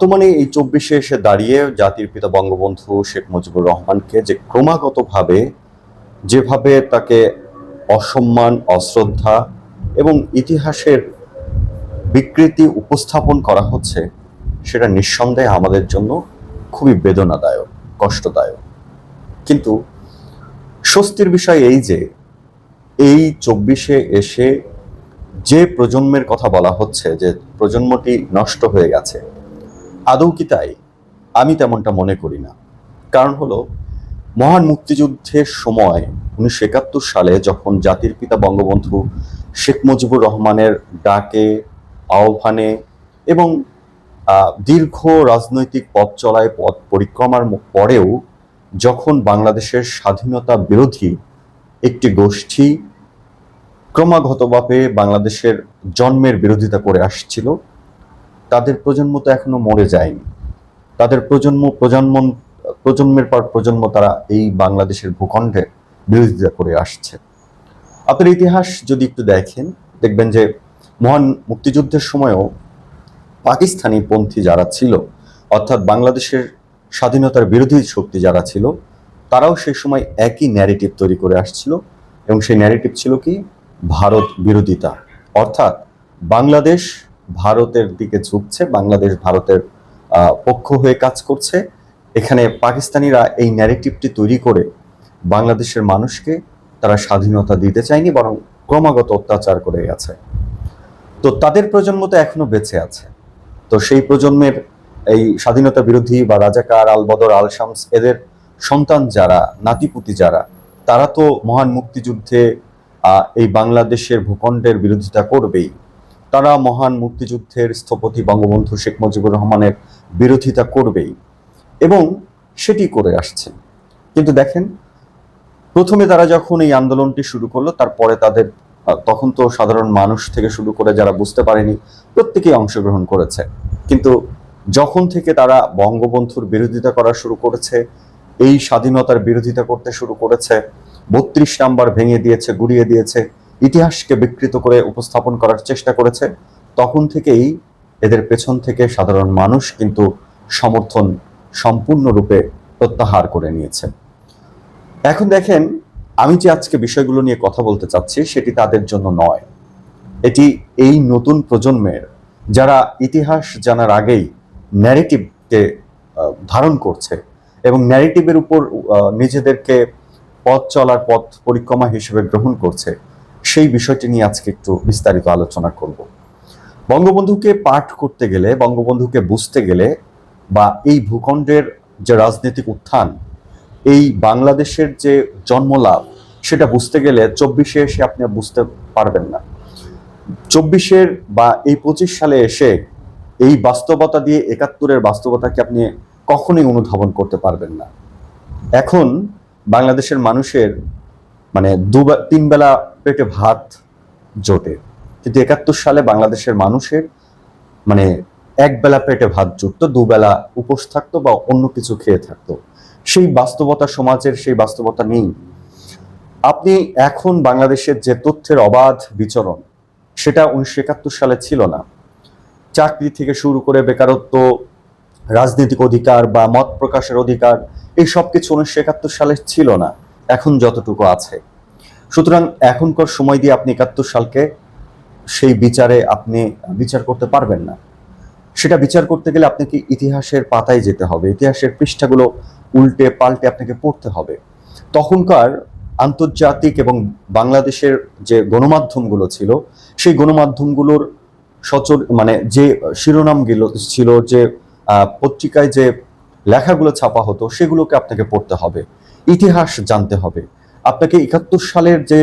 বর্তমানে এই চব্বিশে এসে দাঁড়িয়ে জাতির পিতা বঙ্গবন্ধু শেখ মুজিবুর রহমানকে যে ক্রমাগতভাবে যেভাবে তাকে অসম্মান, অশ্রদ্ধা এবং ইতিহাসের বিকৃতি উপস্থাপন করা হচ্ছে, সেটা নিঃসন্দেহে আমাদের জন্য খুবই বেদনাদায়ক, কষ্টদায়ক। কিন্তু স্বস্তির বিষয় এই যে, এই চব্বিশে এসে যে প্রজন্মের কথা বলা হচ্ছে যে প্রজন্মটি নষ্ট হয়ে গেছে আদৌ কি তাই? আমি তেমনটা মনে করি না। কারণ হলো, মহান মুক্তিযুদ্ধের সময় উনিশশো একাত্তর সালে যখন জাতির পিতা বঙ্গবন্ধু শেখ মুজিবুর রহমানের ডাকে আহ্বানে এবং দীর্ঘ রাজনৈতিক পথ চলায় পথ পরিক্রমার পরেও যখন বাংলাদেশের স্বাধীনতা বিরোধী একটি গোষ্ঠী ক্রমাগতভাবে বাংলাদেশের জন্মের বিরোধিতা করে আসছিল তাদের প্রজন্ম তো এখনও মরে যায়নি। তাদের প্রজন্ম প্রজন্ম প্রজন্মের পর প্রজন্ম তারা এই বাংলাদেশের ভূখণ্ডের বিরোধিতা করে আসছে। আপনার ইতিহাস যদি একটু দেখেন, দেখবেন যে মহান মুক্তিযুদ্ধের সময়ও পাকিস্তানি পন্থী যারা ছিল, অর্থাৎ বাংলাদেশের স্বাধীনতার বিরোধী শক্তি যারা ছিল, তারাও সেই সময় একই ন্যারেটিভ তৈরি করে আসছিল এবং সেই ন্যারেটিভ ছিল কি? ভারত বিরোধিতা। অর্থাৎ বাংলাদেশ ভারতের দিকে ঝুঁকছে, বাংলাদেশ ভারতের পক্ষ হয়ে কাজ করছে। এখানে পাকিস্তানিরা এই ন্যারেটিভটি তৈরি করে বাংলাদেশের মানুষকে তারা স্বাধীনতা দিতে চায়নি, বরং ক্রমাগত অত্যাচার করে গেছে। তো তাদের প্রজন্ম তো এখনও বেঁচে আছে। তো সেই প্রজন্মের এই স্বাধীনতা বিরোধী বা রাজাকার আল বদর, আল শামস, এদের সন্তান যারা, নাতিপুতি যারা, তারা তো মহান মুক্তিযুদ্ধে এই বাংলাদেশের ভূখণ্ডের বিরোধিতা করবেই। তারা মহান মুক্তিযুদ্ধের স্থপতি বঙ্গবন্ধু শেখ মুজিবুর রহমানের বিরোধিতা করবেই এবং সেটি করে আসছে। কিন্তু দেখেন, প্রথমে তারা যখন এই আন্দোলনটি শুরু করল, তারপরে তাদের তখন তো সাধারণ মানুষ থেকে শুরু করে যারা বুঝতে পারেনি, প্রত্যেকেই অংশগ্রহণ করেছে। কিন্তু যখন থেকে তারা বঙ্গবন্ধুর বিরোধিতা করা শুরু করেছে, এই স্বাধীনতার বিরোধিতা করতে শুরু করেছে, বত্রিশ নাম্বার ভেঙে দিয়েছে, গুড়িয়ে দিয়েছে ইতিহাসকে বিকৃত করে উপস্থাপন করার চেষ্টা করেছে, তখন থেকেই এদের পেছন থেকে সাধারণ মানুষ কিন্তু সমর্থন সম্পূর্ণরূপে প্রত্যাহার করে নিয়েছে। এখন দেখেন, আমি যে আজকে বিষয়গুলো নিয়ে কথা বলতে চাচ্ছি সেটি তাদের জন্য নয়। এটি এই নতুন প্রজন্মের, যারা ইতিহাস জানার আগেই ন্যারেটিভকে ধারণ করছে এবং ন্যারেটিভের উপর নিজেদেরকে পথ চলার পথ পরিক্রমা হিসেবে গ্রহণ করছে সেই বিষয়টি নিয়ে আজকে একটু বিস্তারিত আলোচনা করব। বঙ্গবন্ধুকে পাঠ করতে গেলে, বঙ্গবন্ধুকে বুঝতে গেলে বা এই ভূখণ্ডের যে রাজনৈতিক উত্থান, এই বাংলাদেশের যে জন্মলাভ, সেটা বুঝতে গেলে চব্বিশে এসে আপনি বুঝতে পারবেন না। চব্বিশের বা এই পঁচিশ সালে এসে এই বাস্তবতা দিয়ে একাত্তরের বাস্তবতাকে আপনি কখনোই অনুধাবন করতে পারবেন না। এখন বাংলাদেশের মানুষের মানে দু তিন বেলা পেটে ভাত জোটে। কিন্তু একাত্তর সালে বাংলাদেশের মানুষের মানে এক বেলা পেটে ভাত জুটতো দুবেলা উপোস থাকতো বা অন্য কিছু খেয়ে থাকতো। সেই বাস্তবতা সমাজের সেই বাস্তবতা নেই। আপনি এখন বাংলাদেশের যে তথ্যের অবাধ বিচরণ, সেটা উনিশশো একাত্তর সালে ছিল না। চাকরি থেকে শুরু করে বেকারত্ব, রাজনৈতিক অধিকার বা মত প্রকাশের অধিকার, এই সব কিছু উনিশশো একাত্তর সালে ছিল না। এখন যতটুকু আছে। সুতরাং এখনকার সময় দিয়ে আপনি একাত্তর সালকে সেই বিচারে আপনি বিচার করতে পারবেন না। সেটা বিচার করতে গেলে আপনাকে ইতিহাসের পাতায় যেতে হবে। ইতিহাসের পৃষ্ঠাগুলো উল্টে পাল্টে আপনাকে পড়তে হবে। তখনকার আন্তর্জাতিক এবং বাংলাদেশের যে গণমাধ্যমগুলো ছিল, সেই গণমাধ্যমগুলোর সচর মানে যে শিরোনামগুলো ছিল, যে পত্রিকায় যে লেখাগুলো ছাপা হতো, সেগুলোকে আপনাকে পড়তে হবে। ইতিহাস জানতে হবে। আপনাকে একাত্তর সালের যে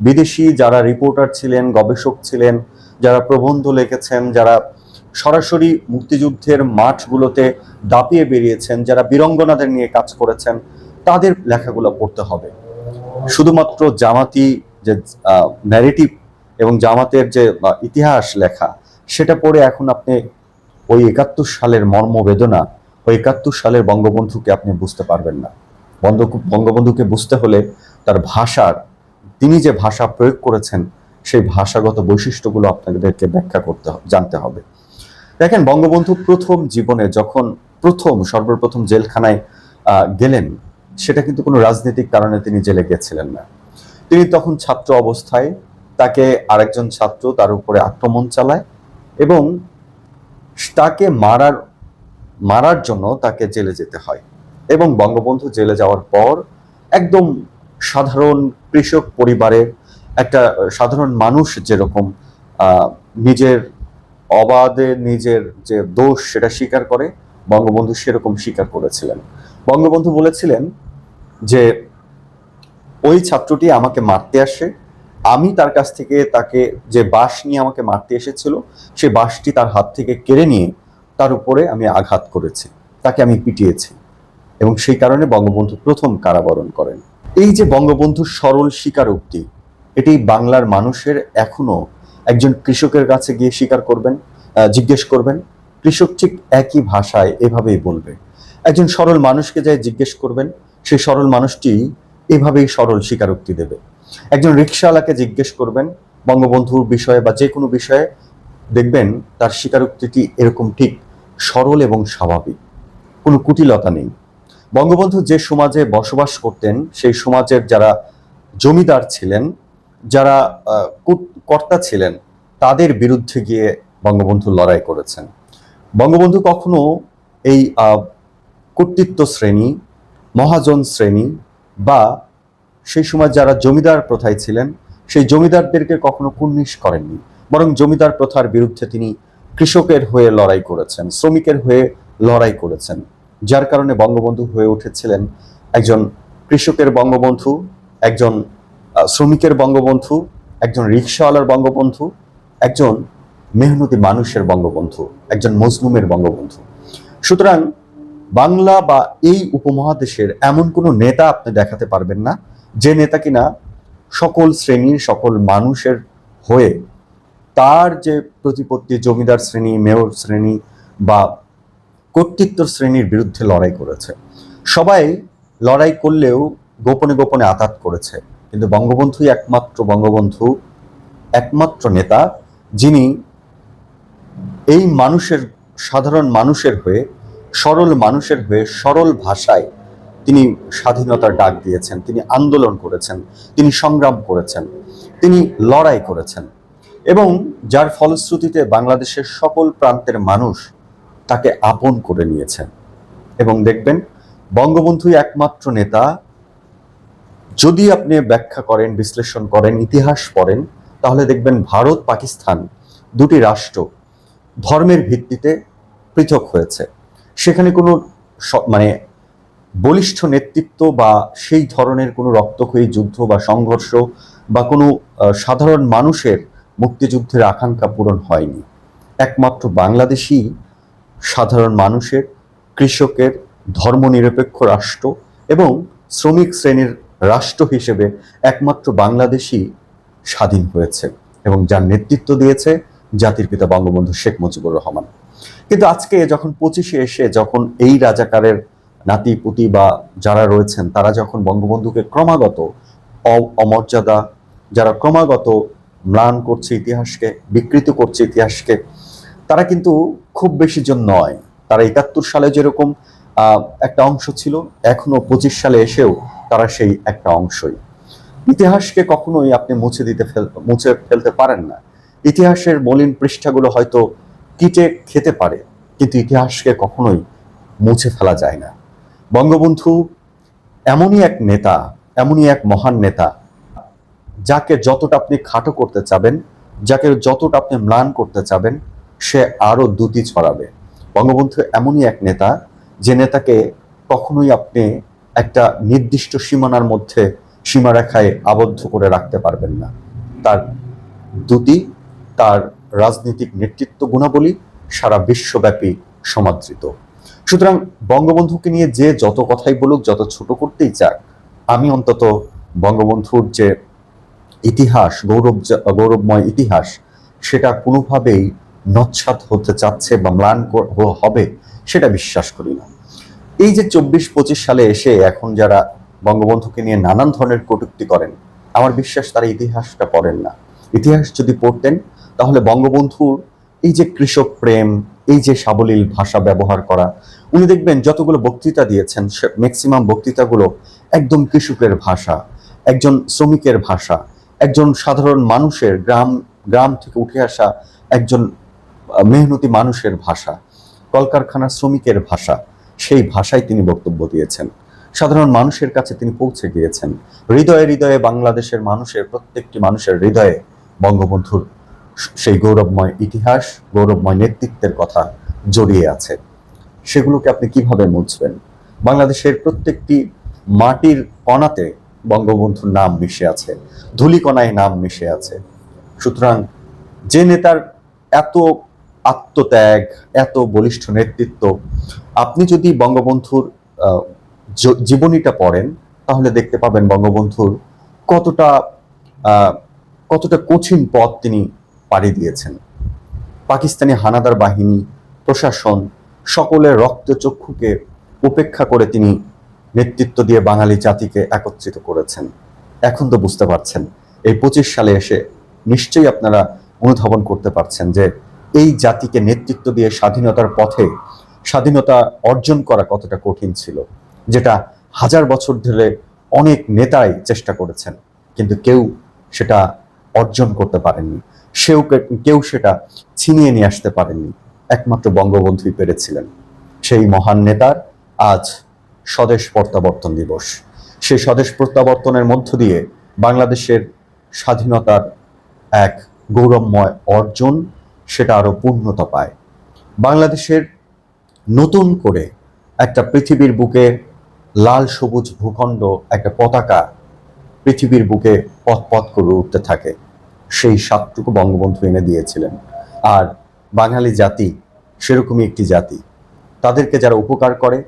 বিদেশি যারা রিপোর্টার ছিলেন, গবেষক ছিলেন, যারা প্রবন্ধ লিখেছেন, যারা সরাসরি মুক্তিযুদ্ধের মাঠগুলোতে দাপিয়ে বেরিয়েছেন, যারা বীরঙ্গনাদের নিয়ে কাজ করেছেন, তাদের লেখাগুলো পড়তে হবে। শুধুমাত্র জামাতি যে ন্যারেটিভ এবং জামাতের যে ইতিহাস লেখা, সেটা পড়ে এখন আপনি ওই একাত্তর সালের মর্মবেদনা, ওই একাত্তর সালের বঙ্গবন্ধুকে আপনি বুঝতে পারবেন না। বঙ্গ বঙ্গবন্ধুকে বুঝতে হলে তার ভাষার, তিনি যে ভাষা প্রয়োগ করেছেন, সেই ভাষাগত বৈশিষ্ট্যগুলো আপনাদেরকে ব্যাখ্যা করতে জানতে হবে। দেখেন, বঙ্গবন্ধু প্রথম জীবনে যখন প্রথম, সর্বপ্রথম জেলখানায় গেলেন, সেটা কিন্তু কোনো রাজনৈতিক কারণে তিনি জেলে গেছিলেন না। তিনি তখন ছাত্র অবস্থায় তাকে আরেকজন ছাত্র তার উপরে আক্রমণ চালায় এবং তাকে মারার মারার জন্য তাকে জেলে যেতে হয়। এবং বঙ্গবন্ধু জেলে যাওয়ার পর একদম সাধারণ কৃষক পরিবারের একটা সাধারণ মানুষ যেরকম নিজের অবাধে নিজের যে দোষ সেটা স্বীকার করে, বঙ্গবন্ধু সেরকম স্বীকার করেছিলেন। বঙ্গবন্ধু বলেছিলেন যে, ওই ছাত্রটি আমাকে মারতে আসে। আমি তার কাছ থেকে তাকে যে বাঁশ নিয়ে আমাকে মারতে এসেছিল, সে বাঁশটি তার হাত থেকে কেড়ে নিয়ে তার উপরে আমি আঘাত করেছি। তাকে আমি পিটিয়েছি। এবং সেই কারণে বঙ্গবন্ধু প্রথম কারাবরণ করেন। এই যে বঙ্গবন্ধুর সরল স্বীকারোক্তি, এটি বাংলার মানুষের এখনও একজন কৃষকের কাছে গিয়ে স্বীকার করবেন জিজ্ঞেস করবেন, কৃষক ঠিক একই ভাষায় এভাবেই বলবে। একজন সরল মানুষকে যাই জিজ্ঞেস করবেন, সেই সরল মানুষটি এভাবেই সরল স্বীকারোক্তি দেবে। একজন রিক্সাওয়ালাকে জিজ্ঞেস করবেন বঙ্গবন্ধুর বিষয়ে বা যে কোনো বিষয়ে দেখবেন তার স্বীকারোক্তিটি এরকম ঠিক সরল এবং স্বাভাবিক। কোনো কুটিলতা নেই। বঙ্গবন্ধু যে সমাজে বসবাস করতেন, সেই সমাজের যারা জমিদার ছিলেন, যারা কর্তা ছিলেন, তাদের বিরুদ্ধে গিয়ে বঙ্গবন্ধু লড়াই করেছেন। বঙ্গবন্ধু কখনো এই কর্তৃত্ব শ্রেণি, মহাজন শ্রেণি বা সেই সময় যারা জমিদার প্রথায় ছিলেন, সেই জমিদারদেরকে কখনো কুর্নিশ করেননি। বরং জমিদার প্রথার বিরুদ্ধে তিনি কৃষকের হয়ে লড়াই করেছেন, শ্রমিকের হয়ে লড়াই করেছেন। যার কারণে বঙ্গবন্ধু হয়ে উঠেছিলেন একজন কৃষকের বঙ্গবন্ধু, একজন শ্রমিকের বঙ্গবন্ধু, একজন রিক্সাওয়ালার বঙ্গবন্ধু, একজন মেহনতি মানুষের বঙ্গবন্ধু, একজন মজলুমের বঙ্গবন্ধু। সুতরাং বাংলা বা এই উপমহাদেশের এমন কোনো নেতা আপনি দেখাতে পারবেন না, যে নেতা কিনা সকল শ্রেণির, সকল মানুষের হয়ে তার যে প্রতিপত্তি, জমিদার শ্রেণি, মেয়র শ্রেণি বা কর্তৃত্ব শ্রেণির বিরুদ্ধে লড়াই করেছে। সবাই লড়াই করলেও গোপনে গোপনে আঘাত করেছে। কিন্তু বঙ্গবন্ধুই একমাত্র বঙ্গবন্ধু, একমাত্র নেতা, যিনি এই মানুষের, সাধারণ মানুষের হয়ে, সরল মানুষের হয়ে, সরল ভাষায় তিনি স্বাধীনতার ডাক দিয়েছেন, তিনি আন্দোলন করেছেন, তিনি সংগ্রাম করেছেন, তিনি লড়াই করেছেন। এবং যার ফলশ্রুতিতে বাংলাদেশের সকল প্রান্তের মানুষ তাকে আপন করে নিয়েছেন। এবং দেখবেন, বঙ্গবন্ধুই একমাত্র নেতা। যদি আপনি ব্যাখ্যা করেন, বিশ্লেষণ করেন, ইতিহাস পড়েন, তাহলে দেখবেন ভারত, পাকিস্তান দুটি রাষ্ট্র ধর্মের ভিত্তিতে পৃথক হয়েছে। সেখানে কোনো মানে বলিষ্ঠ নেতৃত্ব বা সেই ধরনের কোনো রক্তক্ষয়ী যুদ্ধ বা সংঘর্ষ বা কোনো সাধারণ মানুষের মুক্তিযুদ্ধের আকাঙ্ক্ষা পূরণ হয়নি। একমাত্র বাংলাদেশই সাধারণ মানুষের, কৃষকের, ধর্মনিরপেক্ষ রাষ্ট্র এবং শ্রমিক শ্রেণির রাষ্ট্র হিসেবে একমাত্র বাংলাদেশই স্বাধীন হয়েছে এবং যার নেতৃত্ব দিয়েছে জাতির পিতা বঙ্গবন্ধু শেখ মুজিবুর রহমান। কিন্তু আজকে যখন পঁচিশে এসে যখন এই রাজাকারের নাতি, পুতি বা যারা রয়েছেন, তারা যখন বঙ্গবন্ধুকে ক্রমাগত অমর্যাদা, যারা ক্রমাগত ম্লান করছে ইতিহাসকে, বিকৃত করছে ইতিহাসকে তারা কিন্তু খুব বেশি জন নয়। তারা একাত্তর সালে যেরকম একটা অংশ ছিল, এখনও পঁচিশ সালে এসেও তারা সেই একটা অংশই। ইতিহাসকে কখনোই আপনি মুছে দিতে মুছে ফেলতে পারেন না। ইতিহাসের মলিন পৃষ্ঠাগুলো হয়তো কিটে খেতে পারে, কিন্তু ইতিহাসকে কখনোই মুছে ফেলা যায় না। বঙ্গবন্ধু এমনই এক নেতা, এমনই এক মহান নেতা, যাকে যতটা আপনি খাটো করতে চাবেন, যাকে যতটা আপনি ম্লান করতে চাবেন সে আরও দ্যুতি ছড়াবে। বঙ্গবন্ধু এমনই এক নেতা, যে নেতাকে কখনোই আপনি একটা নির্দিষ্ট সীমানার মধ্যে সীমারেখায় আবদ্ধ করে রাখতে পারবেন না। তার দ্যুতি তার রাজনৈতিক নেতৃত্ব গুণাবলী সারা বিশ্বব্যাপী সমাদৃত। সুতরাং বঙ্গবন্ধুকে নিয়ে যে যত কথাই বলুক, যত ছোট করতেই চাক, আমি অন্তত বঙ্গবন্ধুর যে ইতিহাস, গৌরব, গৌরবময় ইতিহাস, সেটা কোনোভাবেই নচ্ছাত হতে চাচ্ছে বা ম্লান হবে, সেটা বিশ্বাস করি না। এই যে চব্বিশ পঁচিশ সালে এসে এখন যারা বঙ্গবন্ধুকে নিয়ে নানান ধরনের কটূক্তি করেন, আমার বিশ্বাস তারা ইতিহাসটা পড়েন না। ইতিহাস যদি পড়তেন, তাহলে বঙ্গবন্ধুর এই যে কৃষক প্রেম, এই যে সাবলীল ভাষা ব্যবহার করা, উনি দেখবেন যতগুলো বক্তৃতা দিয়েছেন ম্যাক্সিমাম বক্তৃতাগুলো একদম কৃষকের ভাষা, একজন শ্রমিকের ভাষা, একজন সাধারণ মানুষের গ্রাম গ্রাম থেকে উঠে আসা একজন মেহনতি মানুষের ভাষা, কলকারখানার শ্রমিকের ভাষা, সেই ভাষায় তিনি বক্তব্য দিয়েছেন। সাধারণ মানুষের কাছে তিনি পৌঁছে গিয়েছেন। হৃদয়ে হৃদয়ে বাংলাদেশের মানুষের, প্রত্যেকটি মানুষের হৃদয়ে বঙ্গবন্ধুর সেই গৌরবময় ইতিহাস, গৌরবময় নেতৃত্বের কথা জড়িয়ে আছে। সেগুলোকে আপনি কীভাবে মুছবেন? বাংলাদেশের প্রত্যেকটি মাটির কণাতে বঙ্গবন্ধুর নাম মিশে আছে, ধুলিকণায় নাম মিশে আছে। সুতরাং যে নেতার এত আত্মত্যাগ, এত বলিষ্ঠ নেতৃত্ব। আপনি যদি বঙ্গবন্ধুর জীবনীটা পড়েন, তাহলে দেখতে পাবেন বঙ্গবন্ধুর কতটা কতটা কঠিন পথ তিনি পাড়ি দিয়েছেন। পাকিস্তানি হানাদার বাহিনী, প্রশাসন, সকলের রক্তচক্ষুকে উপেক্ষা করে তিনি নেতৃত্ব দিয়ে বাঙালি জাতিকে একত্রিত করেছেন। এখন তো বুঝতে পারছেন, এই পঁচিশ সালে এসে নিশ্চয়ই আপনারা অনুধাবন করতে পারছেন যে এই জাতিকে নেতৃত্ব দিয়ে স্বাধীনতার পথে স্বাধীনতা অর্জন করা কতটা কঠিন ছিল, যেটা হাজার বছর ধরে অনেক নেতাই চেষ্টা করেছেন, কিন্তু কেউ সেটা অর্জন করতে পারেননি। সেও কেউ সেটা ছিনিয়ে নিয়ে আসতে পারেননি। একমাত্র বঙ্গবন্ধুই পেরেছিলেন। সেই মহান নেতার আজ স্বদেশ প্রত্যাবর্তন দিবস। সেই স্বদেশ প্রত্যাবর্তনের মধ্য দিয়ে বাংলাদেশের স্বাধীনতার এক গৌরবময় অর্জন সেটা আরও পূর্ণতা পায়। বাংলাদেশের নতুন করে একটা পৃথিবীর বুকে লাল সবুজ ভূখণ্ড, একটা পতাকা পৃথিবীর বুকে পথ পথ করে উঠতে থাকে। সেই সাতটুকু বঙ্গবন্ধু এনে দিয়েছিলেন। আর বাঙালি জাতি সেরকমই একটি জাতি। তাদেরকে যারা উপকার করে,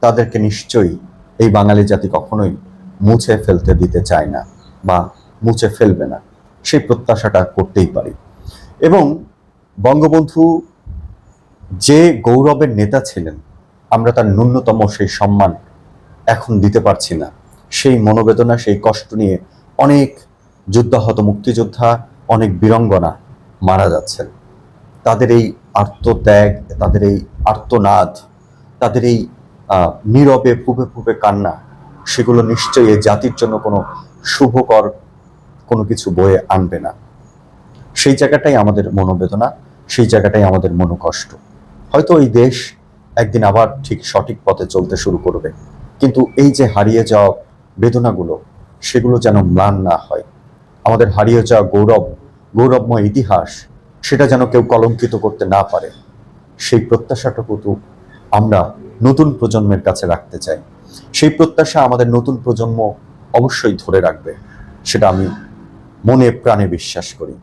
তাদেরকে নিশ্চয়ই এই বাঙালি জাতি কখনোই মুছে ফেলতে দিতে চায় না বা মুছে ফেলবে না। সেই প্রত্যাশাটা করতেই পারি। এবং বঙ্গবন্ধু যে গৌরবের নেতা ছিলেন, আমরা তার ন্যূনতম সেই সম্মান এখন দিতে পারছি না। সেই মনোবেদনা, সেই কষ্ট নিয়ে অনেক যুদ্ধাহত মুক্তিযোদ্ধা, অনেক বীরঙ্গনা মারা যাচ্ছেন। তাদের এই আর্তত্যাগ তাদের এই আর্তনাদ, তাদের এই নীরবে, ফুপে ফুপে কান্না, সেগুলো নিশ্চয়ই জাতির জন্য কোনো শুভকর কোনো কিছু বয়ে আনবে না। সেই জায়গাটাই আমাদের মনোবেদনা, সেই জায়গাটাই আমাদের মনোকষ্ট। হয়তো এই দেশ একদিন আবার ঠিক সঠিক পথে চলতে শুরু করবে, কিন্তু এই যে হারিয়ে যাওয়া বেদনাগুলো, সেগুলো যেন ম্লান না হয়। আমাদের হারিয়ে যাওয়া গৌরব, গৌরবময় ইতিহাস, সেটা যেন কেউ কলঙ্কিত করতে না পারে। সেই প্রত্যাশাটুকু তো আমরা নতুন প্রজন্মের কাছে রাখতে চাই। সেই প্রত্যাশা আমাদের নতুন প্রজন্ম অবশ্যই ধরে রাখবে, সেটা আমি মনে প্রাণে বিশ্বাস করি।